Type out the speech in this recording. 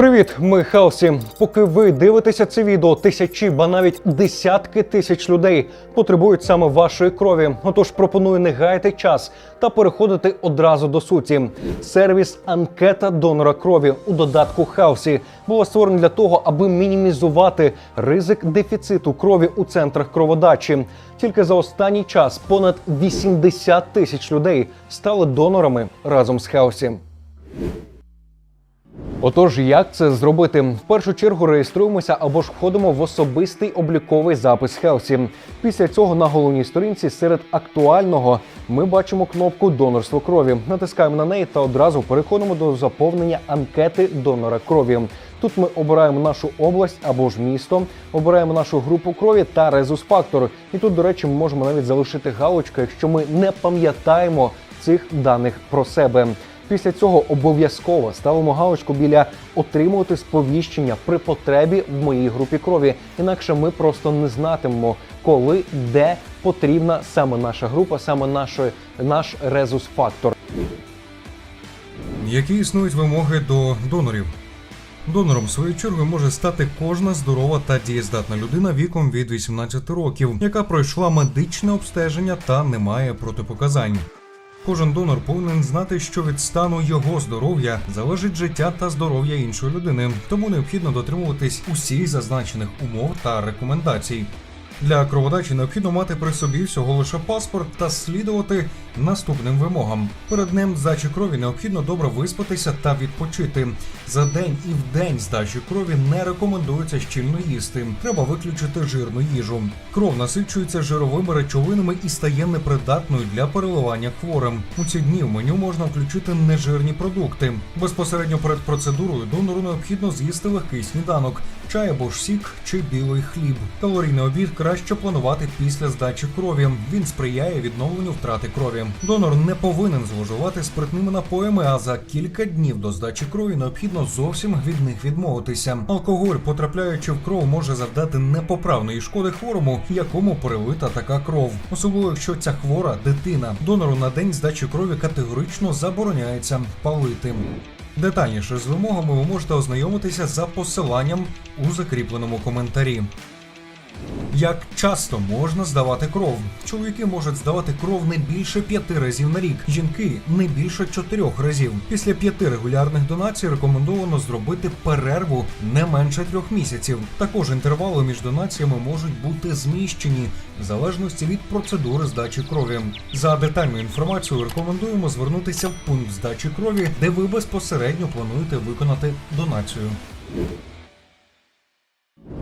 Привіт, ми Хелсі. Поки ви дивитеся це відео, тисячі, ба навіть десятки тисяч людей потребують саме вашої крові. Отож пропоную не гаяти час та переходити одразу до суті. Сервіс анкета донора крові у додатку Хелсі було створено для того, аби мінімізувати ризик дефіциту крові у центрах кроводачі. Тільки за останній час понад 80 тисяч людей стали донорами разом з Хелсі. Отож, як це зробити? В першу чергу реєструємося або ж входимо в особистий обліковий запис Хелсі. Після цього на головній сторінці серед актуального ми бачимо кнопку донорство крові. Натискаємо на неї та одразу переходимо до заповнення анкети донора крові. Тут ми обираємо нашу область або ж місто, обираємо нашу групу крові та резус-фактор. І тут, до речі, ми можемо навіть залишити галочку, якщо ми не пам'ятаємо цих даних про себе. Після цього обов'язково ставимо галочку біля отримувати сповіщення при потребі в моїй групі крові. Інакше ми просто не знатимемо, коли де потрібна саме наша група, саме наш, наш резус-фактор. Які існують вимоги до донорів? Донором своєю чергою може стати кожна здорова та дієздатна людина віком від 18 років, яка пройшла медичне обстеження та не має протипоказань. Кожен донор повинен знати, що від стану його здоров'я залежить життя та здоров'я іншої людини, тому необхідно дотримуватись усіх зазначених умов та рекомендацій. Для кроводачі необхідно мати при собі всього лише паспорт та слідувати наступним вимогам. Перед днем здачі крові необхідно добре виспатися та відпочити. За день і в день здачі крові не рекомендується щільно їсти. Треба виключити жирну їжу. Кров насичується жировими речовинами і стає непридатною для переливання хворим. У ці дні в меню можна включити нежирні продукти. Безпосередньо перед процедурою донору необхідно з'їсти легкий сніданок, чай або ж сік чи білий хліб. Калорійний обід краще планувати після здачі крові. Він сприяє відновленню втрати крові. Донор не повинен зловживати спиртними напоями, а за кілька днів до здачі крові необхідно зовсім від них відмовитися. Алкоголь, потрапляючи в кров, може завдати непоправної шкоди хворому, якому перелита така кров. Особливо якщо ця хвора дитина. Донору на день здачі крові категорично забороняється палити. Детальніше з вимогами ви можете ознайомитися за посиланням у закріпленому коментарі. Як часто можна здавати кров? Чоловіки можуть здавати кров не більше п'яти разів на рік, жінки не більше чотирьох разів. Після п'яти регулярних донацій рекомендовано зробити перерву не менше трьох місяців. Також інтервали між донаціями можуть бути зміщені в залежності від процедури здачі крові. За детальною інформацією рекомендуємо звернутися в пункт здачі крові, де ви безпосередньо плануєте виконати донацію.